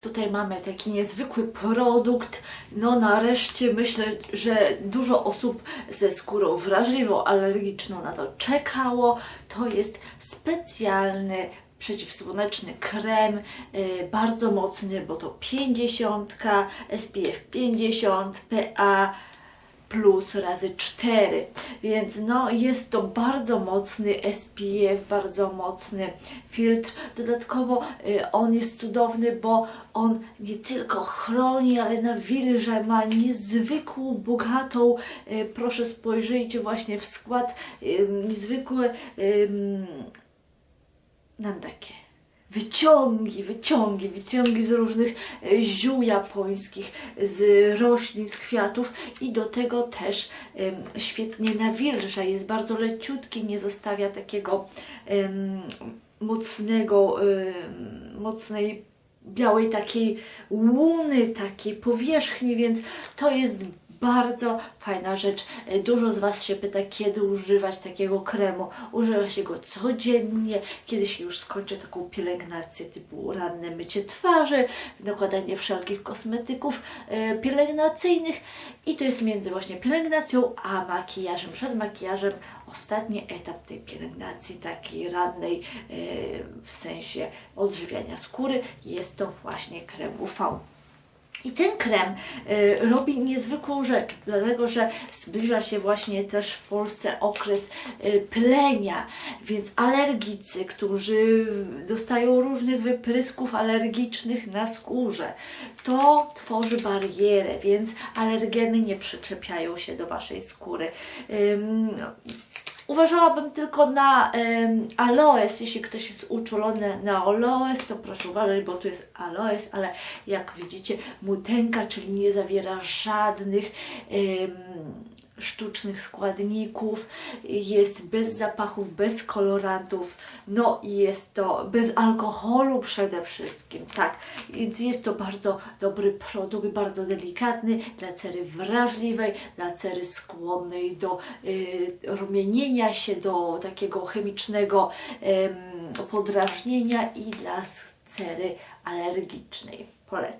Tutaj mamy taki niezwykły produkt. No nareszcie myślę, że dużo osób ze skórą wrażliwą, alergiczną na to czekało. To jest specjalny przeciwsłoneczny krem, y, bardzo mocny, bo to 50, SPF 50, PA plus razy 4, więc no jest to bardzo mocny SPF, bardzo mocny filtr. Dodatkowo y, on jest cudowny, bo on nie tylko chroni, ale nawilża, ma niezwykłą, bogatą, y, proszę spojrzyjcie właśnie w skład, y, niezwykłe ym, nam takie wyciągi, wyciągi, wyciągi z różnych e, ziół japońskich, z roślin, z kwiatów i do tego też świetnie nawilża, jest bardzo leciutki, nie zostawia takiego mocnego, mocnej białej takiej łuny, takiej powierzchni, więc to jest bardzo fajna rzecz. E, Dużo z Was się pyta, kiedy używać takiego kremu. Używa się go codziennie, kiedy się już skończy taką pielęgnację typu ranne mycie twarzy, nakładanie wszelkich kosmetyków e, pielęgnacyjnych i to jest między właśnie pielęgnacją a makijażem. Przed makijażem ostatni etap tej pielęgnacji takiej rannej e, w sensie odżywiania skóry jest to właśnie krem UV. I ten krem y, robi niezwykłą rzecz, dlatego że zbliża się właśnie też w Polsce okres y, plenia, więc alergicy, którzy dostają różnych wyprysków alergicznych na skórze, to tworzy barierę, więc alergeny nie przyczepiają się do Waszej skóry. Ym, Uważałabym tylko na em, aloes. Jeśli ktoś jest uczulony na aloes, to proszę uważać, bo tu jest aloes, ale jak widzicie, mutenka, czyli nie zawiera żadnych em, sztucznych składników, jest bez zapachów, bez kolorantów, no i jest to bez alkoholu przede wszystkim, tak, więc jest to bardzo dobry produkt, bardzo delikatny dla cery wrażliwej, dla cery skłonnej do y, rumienienia się, do takiego chemicznego em, podrażnienia i dla cery alergicznej. Polecam.